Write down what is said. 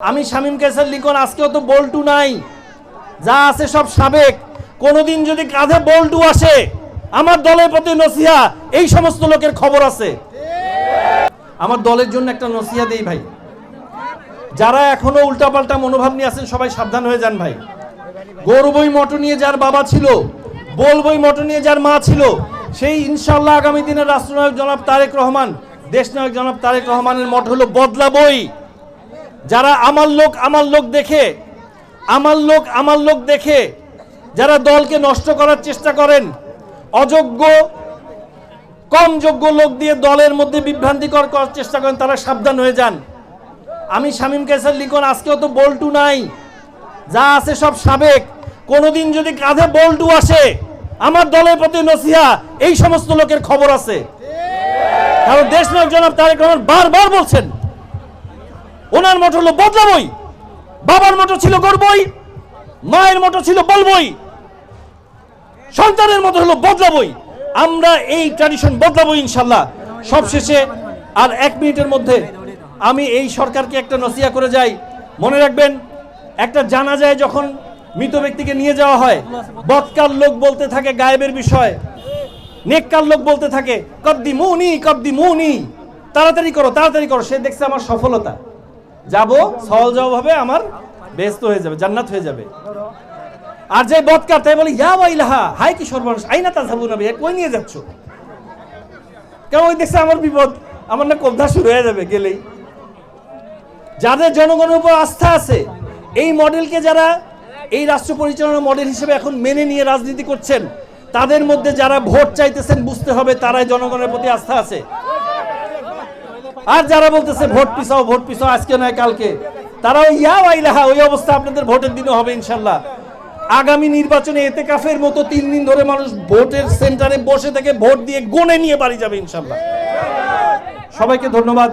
আমি শামীম কেসার লিখন আজকেও তো বল্টু নাই। যা আছে সব সাবেক। কোনোদিন যদি কাঁধে বল্টু আসে, আমার দলের প্রতি নসিহা, এই সমস্ত লোকের খবর আছে। আমার দলের জন্য একটা নসিহা দেই ভাই। যারা এখনও উল্টাপাল্টা মনোভাব নিয়ে আছেন, সবাই সাবধান হয়ে যান ভাই। গৌরবই মটো নিয়ে যার বাবা ছিল, বলবই মটো নিয়ে যার মা ছিল, সেই ইনশাল্লাহ আগামী দিনের রাষ্ট্রনায়ক জনাব তারেক রহমান, দেশনায়ক জনাব তারেক রহমানের মঠ হলো বদলাবই। যারা আমার লোক আমার লোক দেখে, আমার লোক আমার লোক দেখে, যারা দলকে নষ্ট করার চেষ্টা করেন, অযোগ্য, কম যোগ্য লোক দিয়ে দলের মধ্যে বিভ্রান্তিকর করার চেষ্টা করেন, তারা সাবধান হয়ে যান। আমি শামীম কেসার লিখন, আজকেও তো বল্টু নাই। যা আছে সব সাবেক। কোনোদিন যদি কাঁধে বল্টু আসে, আমার দলের প্রতি নসিহা, এই সমস্ত লোকের খবর আছে। কারণ দেশ নায়ক জনাব তারেক রহমান বারবার বলছেন ওনার মতো হলো বদলাবই। বাবার মতো ছিল করবই মায়ের মতো ছিল বলবই। সন্তানের মতো হলো বদলাবই। আমরা এই ট্র্যাডিশন বদলাবো ইনশাল্লাহ। সবশেষে আর এক মিনিটের মধ্যে আমি এই সরকারকে একটা নসিয়া করে যাই। মনে রাখবেন, একটা জানা যায় যখন মৃত ব্যক্তিকে নিয়ে যাওয়া হয় বৎকার লোক বলতে থাকে গায়েবের বিষয়, নেককার লোক বলতে থাকে কদ্দি মুনি কদ্দি মুনি তাড়াতাড়ি করো তাড়াতাড়ি করো। সে দেখছে আমার সফলতা। যাব সহজ হবে আমার ব্যস্ত হয়ে যাবে, জান্নাত হয়ে যাবে। আর যে বৎকার, তাই বলে, ইয়া ওয়াইলাহা হাই কি সর্বনাশ, আইনা তা যাব না ভাইয়া কই নিয়ে যাচ্ছ? কেন ওই দেখছে আমার বিপদ, আমার না কবধা শুরু হয়ে যাবে গেলেই। যাদের জনগণের উপর আস্থা আছে, এই মডেলকে যারা এই রাষ্ট্র পরিচালনা মডেল হিসেবে এখন মেনে নিয়ে রাজনীতি করছেন, তাদের মধ্যে যারা ভোট চাইতেছেন, বুঝতে হবে তারাই জনগণের প্রতি আস্থা আছে। আর যারা বলতেছে ভোট পিছাও ভোট পিছাও, আজকে নয়, কালকে। তারা ওই ইয়া ওয়াইলাহা ওই অবস্থা আপনাদের ভোটের দিনও হবে ইনশাল্লাহ। আগামী নির্বাচনে এতে কাফের মতো তিন দিন ধরে মানুষ ভোটের সেন্টারে বসে থেকে ভোট দিয়ে গনে নিয়ে বাড়ি যাবে ইনশাল্লাহ। সবাইকে ধন্যবাদ।